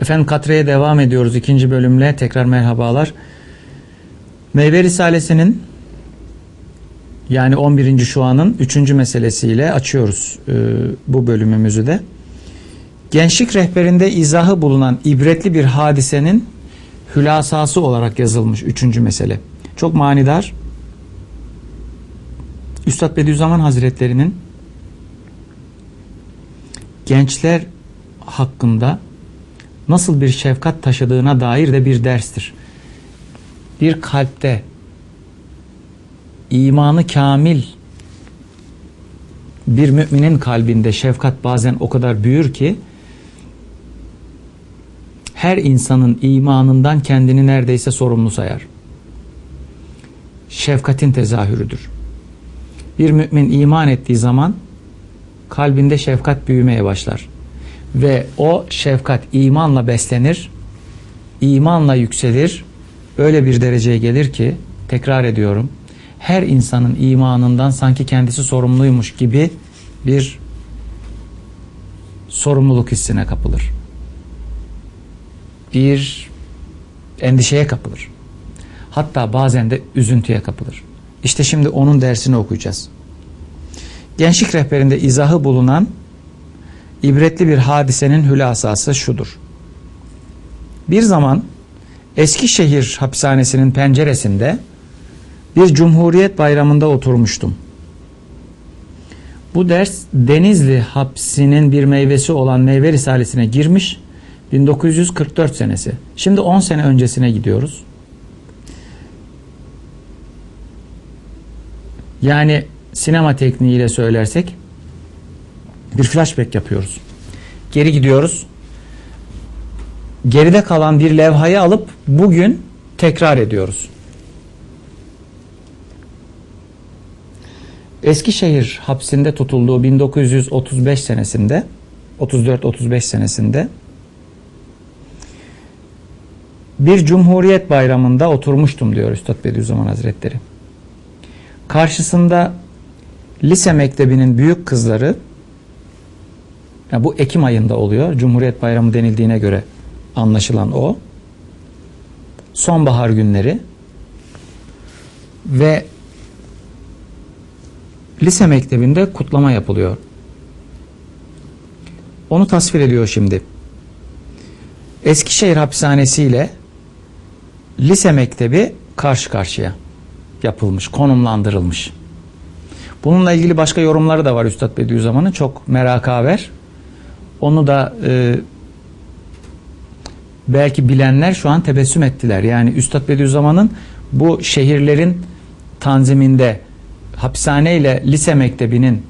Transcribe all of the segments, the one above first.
Efendim Katre'ye devam ediyoruz ikinci bölümle. Tekrar merhabalar. Meyve Risalesi'nin yani 11. şuanın 3. meselesiyle açıyoruz e, bu bölümümüzü de. Gençlik rehberinde izahı bulunan ibretli bir hadisenin hülasası olarak yazılmış 3. mesele. Çok manidar. Üstad Bediüzzaman Hazretleri'nin gençler hakkında nasıl bir şefkat taşıdığına dair de bir derstir. Bir kalpte imanı kamil bir müminin kalbinde şefkat bazen o kadar büyür ki her insanın imanından kendini neredeyse sorumlu sayar. Şefkatin tezahürüdür. Bir mümin iman ettiği zaman kalbinde şefkat büyümeye başlar. Ve o şefkat imanla beslenir, imanla yükselir, öyle bir dereceye gelir ki, tekrar ediyorum, her insanın imanından sanki kendisi sorumluymuş gibi bir sorumluluk hissine kapılır. Bir endişeye kapılır. Hatta bazen de üzüntüye kapılır. İşte şimdi onun dersini okuyacağız. Gençlik rehberinde izahı bulunan ibretli bir hadisenin hülasası şudur. Bir zaman Eskişehir hapishanesinin penceresinde bir Cumhuriyet bayramında oturmuştum. Bu ders Denizli hapsinin bir meyvesi olan meyve risalesine girmiş 1944 senesi. Şimdi 10 sene öncesine gidiyoruz. Yani sinema tekniğiyle söylersek bir flashback yapıyoruz. Geri gidiyoruz. Geride kalan bir levhayı alıp bugün tekrar ediyoruz. Eskişehir hapsinde tutulduğu 1935 senesinde 34-35 senesinde bir Cumhuriyet Bayramı'nda oturmuştum diyor Üstad Bediüzzaman Hazretleri. Karşısında lise mektebinin büyük kızları yani bu Ekim ayında oluyor. Cumhuriyet Bayramı denildiğine göre anlaşılan o. Sonbahar günleri ve lise mektebinde kutlama yapılıyor. Onu tasvir ediyor şimdi. Eskişehir hapishanesi ile lise mektebi karşı karşıya yapılmış, konumlandırılmış. Bununla ilgili başka yorumları da var Üstad Bediüzzaman'ın. Çok merakaver. Onu da e, belki bilenler şu an tebessüm ettiler. Yani Üstad Bediüzzaman'ın bu şehirlerin tanziminde hapishane ile lise mektebinin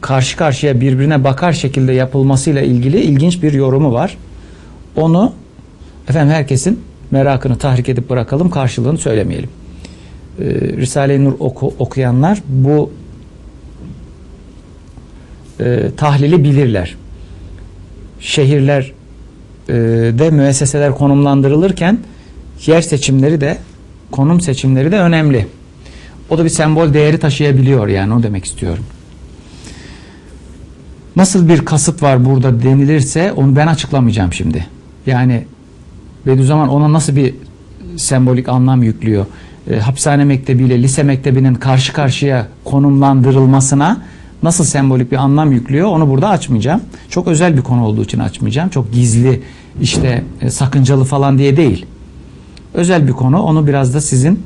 karşı karşıya birbirine bakar şekilde yapılmasıyla ilgili ilginç bir yorumu var. Onu efendim herkesin merakını tahrik edip bırakalım karşılığını söylemeyelim. Ee, Risale-i Nur oku, okuyanlar bu e, tahlili bilirler. Şehirler e, müesseseler konumlandırılırken yer seçimleri de konum seçimleri de önemli. O da bir sembol değeri taşıyabiliyor yani o demek istiyorum. Nasıl bir kasıt var burada denilirse onu ben açıklamayacağım şimdi. Yani Bediüzzaman ona nasıl bir sembolik anlam yüklüyor? E, hapishane mektebiyle lise mektebinin karşı karşıya konumlandırılmasına nasıl sembolik bir anlam yüklüyor onu burada açmayacağım. Çok özel bir konu olduğu için açmayacağım. Çok gizli işte e, sakıncalı falan diye değil. Özel bir konu onu biraz da sizin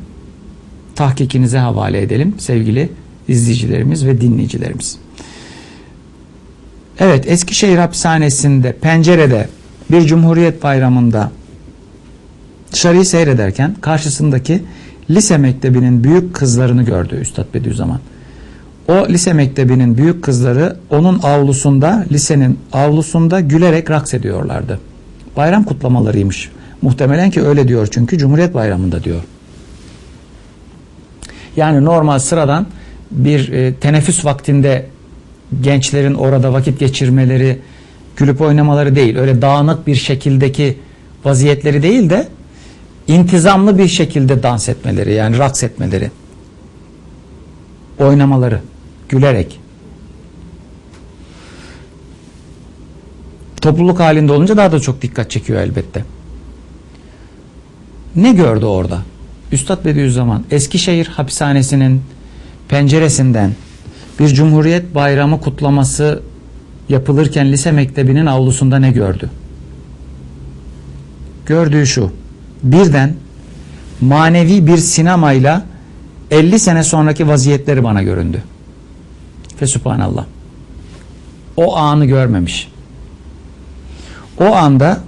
tahkikinize havale edelim sevgili izleyicilerimiz ve dinleyicilerimiz. Evet Eskişehir hapishanesinde pencerede bir Cumhuriyet Bayramı'nda dışarıyı seyrederken karşısındaki lise mektebinin büyük kızlarını gördü Üstad Bediüzzaman. O lise mektebinin büyük kızları onun avlusunda, lisenin avlusunda gülerek raks ediyorlardı. Bayram kutlamalarıymış. Muhtemelen ki öyle diyor çünkü Cumhuriyet Bayramı'nda diyor. Yani normal sıradan bir e, teneffüs vaktinde gençlerin orada vakit geçirmeleri, gülüp oynamaları değil. Öyle dağınık bir şekildeki vaziyetleri değil de intizamlı bir şekilde dans etmeleri yani raks etmeleri. Oynamaları gülerek. topluluk halinde olunca daha da çok dikkat çekiyor elbette. Ne gördü orada? Üstad Bediüzzaman Eskişehir hapishanesinin penceresinden bir Cumhuriyet Bayramı kutlaması yapılırken lise mektebinin avlusunda ne gördü? Gördüğü şu. Birden manevi bir sinemayla 50 sene sonraki vaziyetleri bana göründü. Ve subhanallah. O anı görmemiş. O anda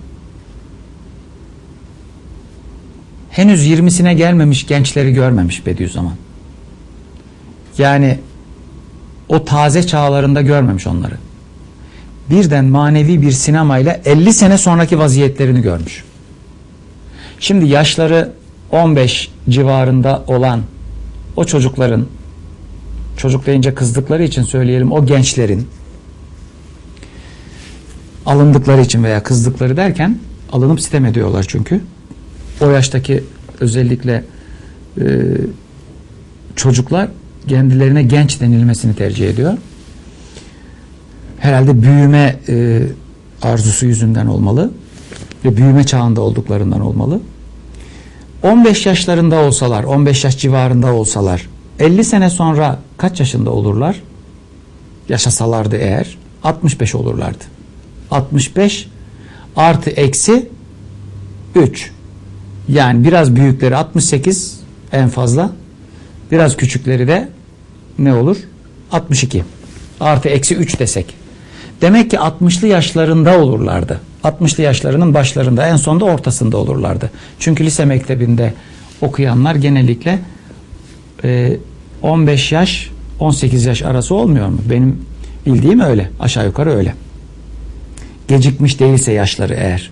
henüz 20'sine gelmemiş gençleri görmemiş Bediüzzaman. Yani o taze çağlarında görmemiş onları. Birden manevi bir sinemayla 50 sene sonraki vaziyetlerini görmüş. Şimdi yaşları 15 civarında olan o çocukların çocuk deyince kızdıkları için söyleyelim o gençlerin alındıkları için veya kızdıkları derken alınıp sitem ediyorlar çünkü. O yaştaki özellikle e, çocuklar kendilerine genç denilmesini tercih ediyor. Herhalde büyüme e, arzusu yüzünden olmalı ve büyüme çağında olduklarından olmalı. 15 yaşlarında olsalar, 15 yaş civarında olsalar 50 sene sonra kaç yaşında olurlar? Yaşasalardı eğer 65 olurlardı. 65 artı eksi 3. Yani biraz büyükleri 68 en fazla. Biraz küçükleri de ne olur? 62. Artı eksi 3 desek. Demek ki 60'lı yaşlarında olurlardı. 60'lı yaşlarının başlarında en sonda ortasında olurlardı. Çünkü lise mektebinde okuyanlar genellikle e, 15 yaş 18 yaş arası olmuyor mu? Benim bildiğim öyle. Aşağı yukarı öyle. Gecikmiş değilse yaşları eğer.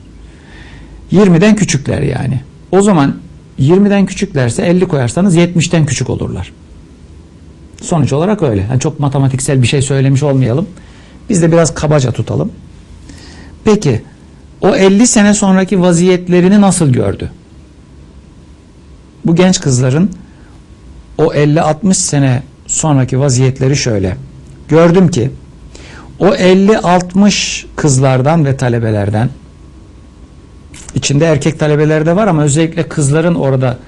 20'den küçükler yani. O zaman 20'den küçüklerse 50 koyarsanız 70'ten küçük olurlar. Sonuç olarak öyle. Yani çok matematiksel bir şey söylemiş olmayalım. Biz de biraz kabaca tutalım. Peki o 50 sene sonraki vaziyetlerini nasıl gördü? Bu genç kızların o 50-60 sene sonraki vaziyetleri şöyle. Gördüm ki o 50-60 kızlardan ve talebelerden içinde erkek talebeler de var ama özellikle kızların orada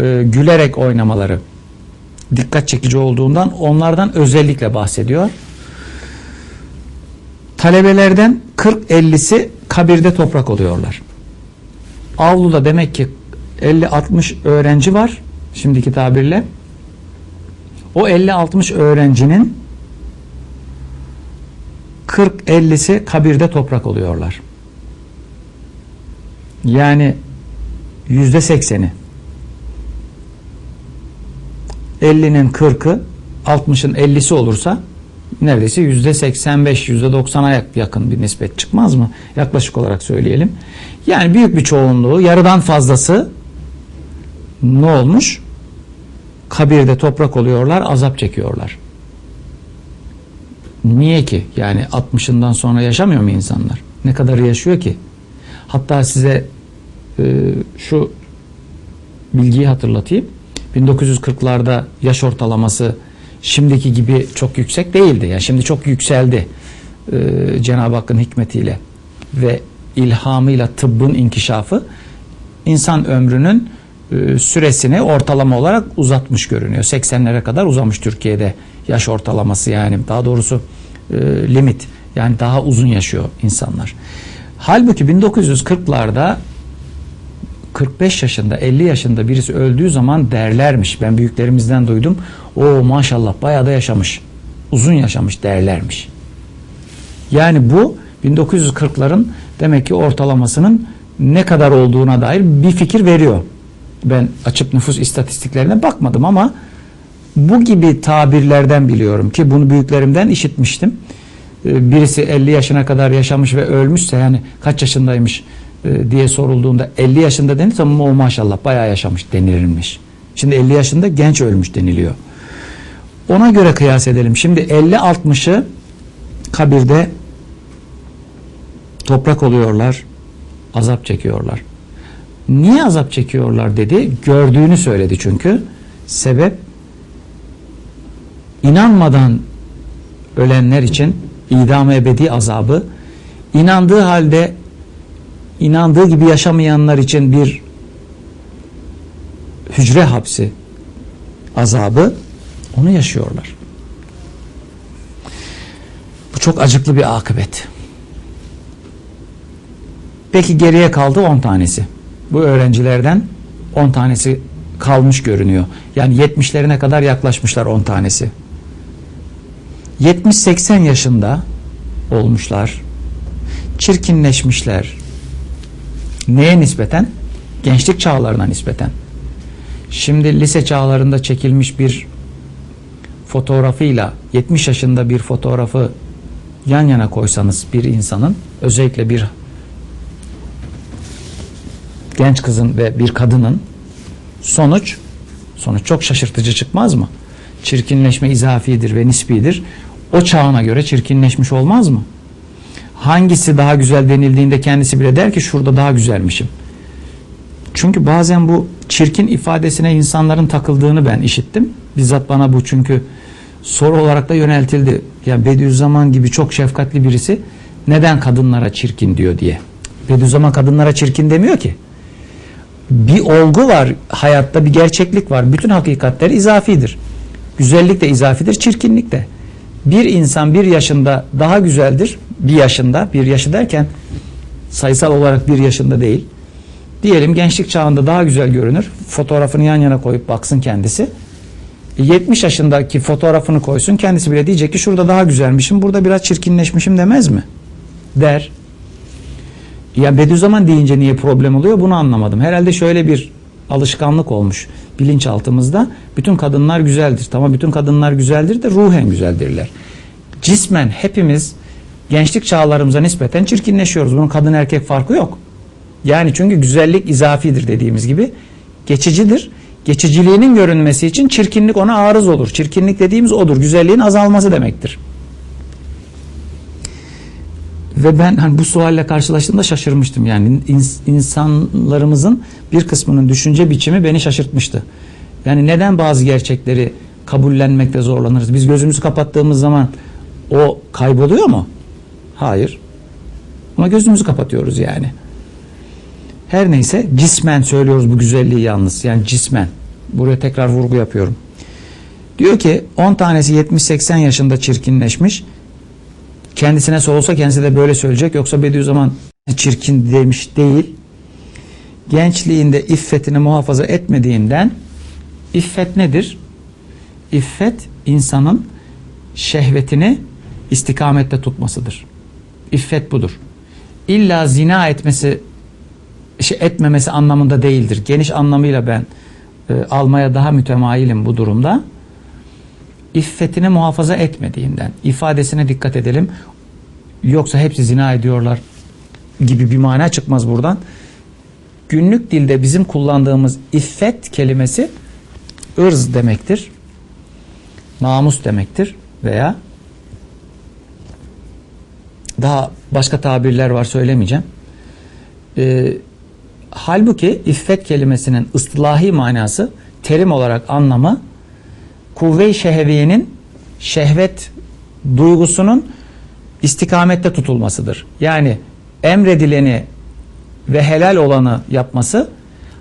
e, gülerek oynamaları dikkat çekici olduğundan onlardan özellikle bahsediyor. Talebelerden 40-50'si kabirde toprak oluyorlar. Avluda demek ki 50-60 öğrenci var şimdiki tabirle. O 50-60 öğrencinin 40-50'si kabirde toprak oluyorlar. Yani yüzde sekseni 50'nin 40'ı 60'ın 50'si olursa neredeyse yüzde 85 yüzde 90'a yakın bir nispet çıkmaz mı? Yaklaşık olarak söyleyelim. Yani büyük bir çoğunluğu yarıdan fazlası ne olmuş? Kabirde toprak oluyorlar, azap çekiyorlar. Niye ki? Yani 60'ından sonra yaşamıyor mu insanlar? Ne kadar yaşıyor ki? Hatta size e, şu bilgiyi hatırlatayım. 1940'larda yaş ortalaması şimdiki gibi çok yüksek değildi. Yani şimdi çok yükseldi e, Cenab-ı Hakk'ın hikmetiyle ve ilhamıyla tıbbın inkişafı insan ömrünün süresini ortalama olarak uzatmış görünüyor. 80'lere kadar uzamış Türkiye'de yaş ortalaması yani daha doğrusu e, limit yani daha uzun yaşıyor insanlar. Halbuki 1940'larda 45 yaşında 50 yaşında birisi öldüğü zaman derlermiş. Ben büyüklerimizden duydum. O maşallah bayağı da yaşamış. Uzun yaşamış derlermiş. Yani bu 1940'ların demek ki ortalamasının ne kadar olduğuna dair bir fikir veriyor. Ben açıp nüfus istatistiklerine bakmadım ama bu gibi tabirlerden biliyorum ki bunu büyüklerimden işitmiştim. Ee, birisi 50 yaşına kadar yaşamış ve ölmüşse yani kaç yaşındaymış e, diye sorulduğunda 50 yaşında denirse o maşallah bayağı yaşamış denilirmiş. Şimdi 50 yaşında genç ölmüş deniliyor. Ona göre kıyas edelim. Şimdi 50-60'ı kabirde toprak oluyorlar, azap çekiyorlar. Niye azap çekiyorlar dedi. Gördüğünü söyledi çünkü. Sebep inanmadan ölenler için idam ebedi azabı inandığı halde inandığı gibi yaşamayanlar için bir hücre hapsi azabı onu yaşıyorlar. Bu çok acıklı bir akıbet. Peki geriye kaldı 10 tanesi. Bu öğrencilerden 10 tanesi kalmış görünüyor. Yani 70'lerine kadar yaklaşmışlar 10 tanesi. 70-80 yaşında olmuşlar. Çirkinleşmişler. Neye nispeten? Gençlik çağlarına nispeten. Şimdi lise çağlarında çekilmiş bir fotoğrafıyla 70 yaşında bir fotoğrafı yan yana koysanız bir insanın özellikle bir genç kızın ve bir kadının sonuç sonuç çok şaşırtıcı çıkmaz mı? Çirkinleşme izafidir ve nispidir. O çağına göre çirkinleşmiş olmaz mı? Hangisi daha güzel denildiğinde kendisi bile der ki şurada daha güzelmişim. Çünkü bazen bu çirkin ifadesine insanların takıldığını ben işittim. Bizzat bana bu çünkü soru olarak da yöneltildi. Ya Bediüzzaman gibi çok şefkatli birisi neden kadınlara çirkin diyor diye. Bediüzzaman kadınlara çirkin demiyor ki. Bir olgu var hayatta bir gerçeklik var. Bütün hakikatler izafidir. Güzellik de izafidir, çirkinlik de. Bir insan bir yaşında daha güzeldir. Bir yaşında, bir yaşı derken sayısal olarak bir yaşında değil. Diyelim gençlik çağında daha güzel görünür. Fotoğrafını yan yana koyup baksın kendisi. 70 yaşındaki fotoğrafını koysun kendisi bile diyecek ki şurada daha güzelmişim burada biraz çirkinleşmişim demez mi? Der. Ya Bediüzzaman deyince niye problem oluyor bunu anlamadım. Herhalde şöyle bir alışkanlık olmuş bilinçaltımızda. Bütün kadınlar güzeldir. Tamam bütün kadınlar güzeldir de ruhen güzeldirler. Cismen hepimiz gençlik çağlarımıza nispeten çirkinleşiyoruz. Bunun kadın erkek farkı yok. Yani çünkü güzellik izafidir dediğimiz gibi geçicidir. Geçiciliğinin görünmesi için çirkinlik ona arız olur. Çirkinlik dediğimiz odur. Güzelliğin azalması demektir. Ve ben hani bu sualle karşılaştığımda şaşırmıştım. Yani ins- insanlarımızın bir kısmının düşünce biçimi beni şaşırtmıştı. Yani neden bazı gerçekleri kabullenmekte zorlanırız? Biz gözümüzü kapattığımız zaman o kayboluyor mu? Hayır. Ama gözümüzü kapatıyoruz yani. Her neyse cismen söylüyoruz bu güzelliği yalnız. Yani cismen. Buraya tekrar vurgu yapıyorum. Diyor ki 10 tanesi 70-80 yaşında çirkinleşmiş. Kendisine sorulsa kendisi de böyle söyleyecek. Yoksa Bediüzzaman çirkin demiş değil. Gençliğinde iffetini muhafaza etmediğinden iffet nedir? İffet insanın şehvetini istikamette tutmasıdır. İffet budur. İlla zina etmesi şey etmemesi anlamında değildir. Geniş anlamıyla ben e, almaya daha mütemayilim bu durumda. İffetini muhafaza etmediğinden ifadesine dikkat edelim. Yoksa hepsi zina ediyorlar gibi bir mana çıkmaz buradan. Günlük dilde bizim kullandığımız iffet kelimesi ırz demektir. Namus demektir veya daha başka tabirler var söylemeyeceğim. Ee, halbuki iffet kelimesinin ıstılahi manası terim olarak anlamı kuvve-i şehviyenin şehvet duygusunun istikamette tutulmasıdır. Yani emredileni ve helal olanı yapması,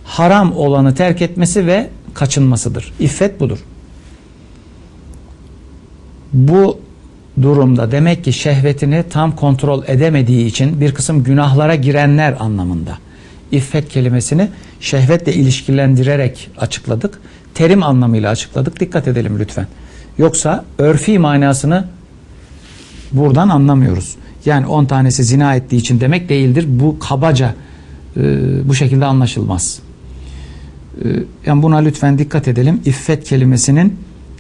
haram olanı terk etmesi ve kaçınmasıdır. İffet budur. Bu durumda demek ki şehvetini tam kontrol edemediği için bir kısım günahlara girenler anlamında. İffet kelimesini şehvetle ilişkilendirerek açıkladık. Terim anlamıyla açıkladık. Dikkat edelim lütfen. Yoksa örfi manasını buradan anlamıyoruz. Yani 10 tanesi zina ettiği için demek değildir. Bu kabaca e, bu şekilde anlaşılmaz. E, yani buna lütfen dikkat edelim. İffet kelimesinin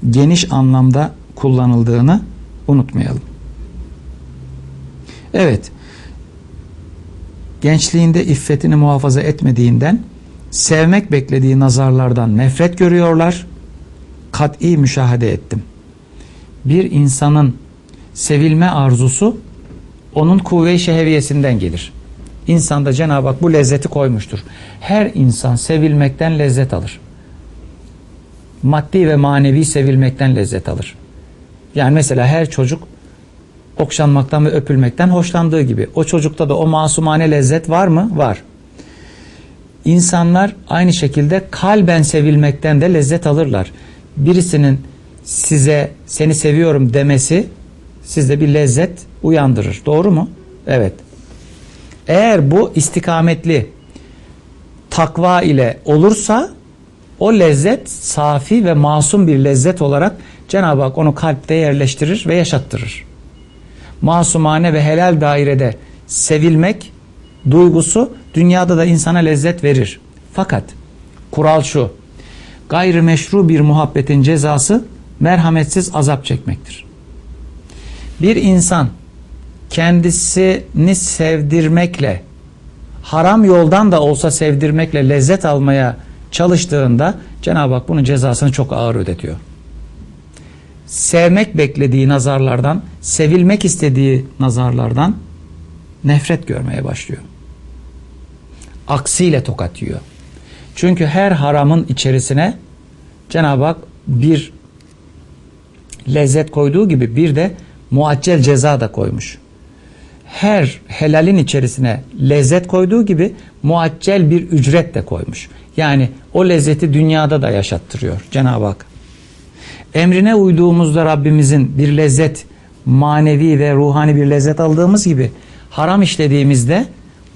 geniş anlamda kullanıldığını unutmayalım. Evet. Gençliğinde iffetini muhafaza etmediğinden sevmek beklediği nazarlardan nefret görüyorlar. Kat'i müşahede ettim. Bir insanın sevilme arzusu onun kuvve-i şehviyesinden gelir. İnsanda Cenab-ı Hak bu lezzeti koymuştur. Her insan sevilmekten lezzet alır. Maddi ve manevi sevilmekten lezzet alır. Yani mesela her çocuk okşanmaktan ve öpülmekten hoşlandığı gibi. O çocukta da o masumane lezzet var mı? Var. İnsanlar aynı şekilde kalben sevilmekten de lezzet alırlar. Birisinin size seni seviyorum demesi sizde bir lezzet uyandırır. Doğru mu? Evet. Eğer bu istikametli takva ile olursa o lezzet safi ve masum bir lezzet olarak Cenab-ı Hak onu kalpte yerleştirir ve yaşattırır. Masumane ve helal dairede sevilmek duygusu dünyada da insana lezzet verir. Fakat kural şu. Gayrimeşru bir muhabbetin cezası merhametsiz azap çekmektir. Bir insan kendisini sevdirmekle haram yoldan da olsa sevdirmekle lezzet almaya çalıştığında Cenab-ı Hak bunun cezasını çok ağır ödetiyor. Sevmek beklediği nazarlardan, sevilmek istediği nazarlardan nefret görmeye başlıyor. Aksiyle tokat yiyor. Çünkü her haramın içerisine Cenab-ı Hak bir lezzet koyduğu gibi bir de muaccel ceza da koymuş. Her helalin içerisine lezzet koyduğu gibi muaccel bir ücret de koymuş. Yani o lezzeti dünyada da yaşattırıyor Cenab-ı Hak. Emrine uyduğumuzda Rabbimizin bir lezzet, manevi ve ruhani bir lezzet aldığımız gibi haram işlediğimizde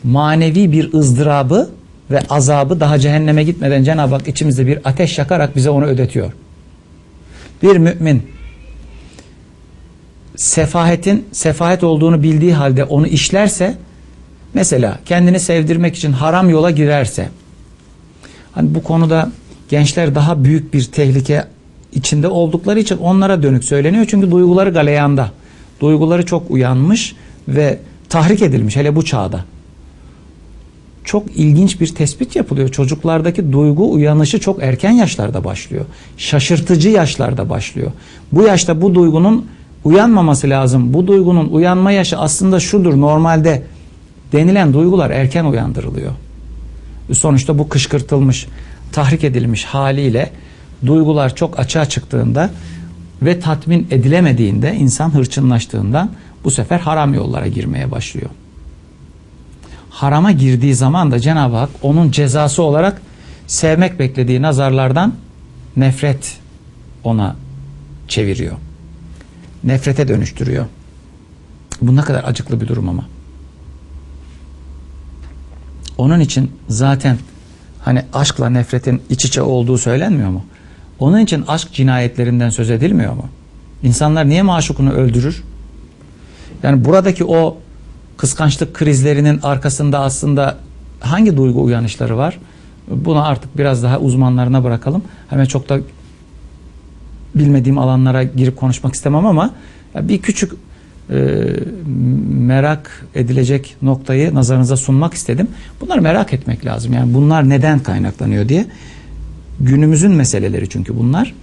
manevi bir ızdırabı ve azabı daha cehenneme gitmeden Cenab-ı Hak içimizde bir ateş yakarak bize onu ödetiyor. Bir mümin sefahetin sefahet olduğunu bildiği halde onu işlerse mesela kendini sevdirmek için haram yola girerse hani bu konuda gençler daha büyük bir tehlike içinde oldukları için onlara dönük söyleniyor. Çünkü duyguları galeyanda. Duyguları çok uyanmış ve tahrik edilmiş hele bu çağda. Çok ilginç bir tespit yapılıyor. Çocuklardaki duygu uyanışı çok erken yaşlarda başlıyor. Şaşırtıcı yaşlarda başlıyor. Bu yaşta bu duygunun uyanmaması lazım. Bu duygunun uyanma yaşı aslında şudur. Normalde denilen duygular erken uyandırılıyor. Sonuçta bu kışkırtılmış, tahrik edilmiş haliyle duygular çok açığa çıktığında ve tatmin edilemediğinde insan hırçınlaştığından bu sefer haram yollara girmeye başlıyor. Harama girdiği zaman da Cenab-ı Hak onun cezası olarak sevmek beklediği nazarlardan nefret ona çeviriyor. Nefrete dönüştürüyor. Bu ne kadar acıklı bir durum ama. Onun için zaten hani aşkla nefretin iç içe olduğu söylenmiyor mu? Onun için aşk cinayetlerinden söz edilmiyor mu? İnsanlar niye maşukunu öldürür? Yani buradaki o kıskançlık krizlerinin arkasında aslında hangi duygu uyanışları var? Bunu artık biraz daha uzmanlarına bırakalım. Hemen çok da bilmediğim alanlara girip konuşmak istemem ama bir küçük e, merak edilecek noktayı nazarınıza sunmak istedim. Bunları merak etmek lazım. Yani bunlar neden kaynaklanıyor diye. Günümüzün meseleleri çünkü bunlar.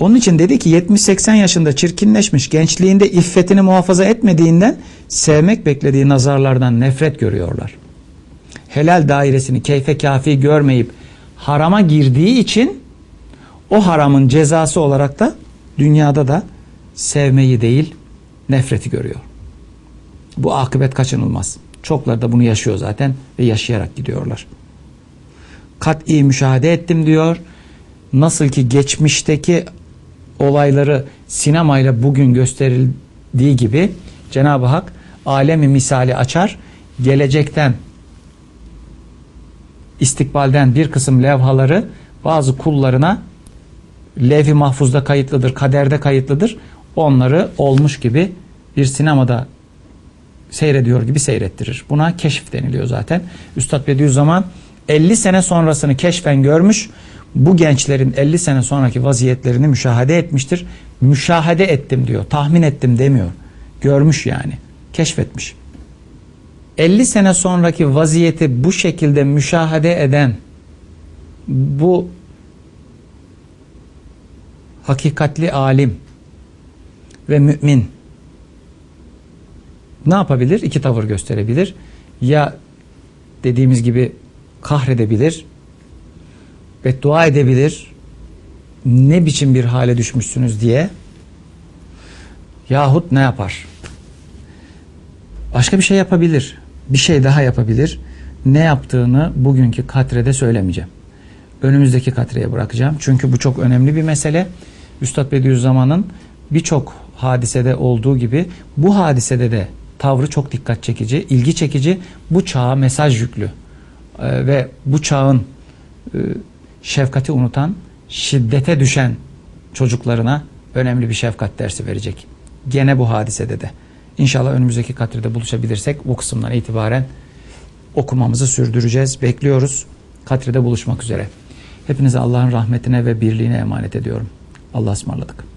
Onun için dedi ki 70-80 yaşında çirkinleşmiş gençliğinde iffetini muhafaza etmediğinden sevmek beklediği nazarlardan nefret görüyorlar. Helal dairesini keyfe kafi görmeyip harama girdiği için o haramın cezası olarak da dünyada da sevmeyi değil nefreti görüyor. Bu akıbet kaçınılmaz. Çokları da bunu yaşıyor zaten ve yaşayarak gidiyorlar. Kat'i müşahede ettim diyor. Nasıl ki geçmişteki olayları sinemayla bugün gösterildiği gibi Cenab-ı Hak alemi misali açar. Gelecekten istikbalden bir kısım levhaları bazı kullarına levh-i mahfuzda kayıtlıdır, kaderde kayıtlıdır. Onları olmuş gibi bir sinemada seyrediyor gibi seyrettirir. Buna keşif deniliyor zaten. Üstad Bediüzzaman 50 sene sonrasını keşfen görmüş. Bu gençlerin 50 sene sonraki vaziyetlerini müşahede etmiştir. Müşahede ettim diyor. Tahmin ettim demiyor. Görmüş yani. Keşfetmiş. 50 sene sonraki vaziyeti bu şekilde müşahede eden bu hakikatli alim ve mümin ne yapabilir? İki tavır gösterebilir. Ya dediğimiz gibi kahredebilir, beddua edebilir, ne biçim bir hale düşmüşsünüz diye Yahut ne yapar? Başka bir şey yapabilir. Bir şey daha yapabilir. Ne yaptığını bugünkü katrede söylemeyeceğim. Önümüzdeki katreye bırakacağım. Çünkü bu çok önemli bir mesele. Üstad Bediüzzaman'ın birçok hadisede olduğu gibi bu hadisede de tavrı çok dikkat çekici, ilgi çekici, bu çağa mesaj yüklü. Ee, ve bu çağın e, şefkati unutan, şiddete düşen çocuklarına önemli bir şefkat dersi verecek. Gene bu hadisede de. İnşallah önümüzdeki katrede buluşabilirsek bu kısımdan itibaren okumamızı sürdüreceğiz. Bekliyoruz. Katrede buluşmak üzere. Hepinizi Allah'ın rahmetine ve birliğine emanet ediyorum. Allah'a ısmarladık.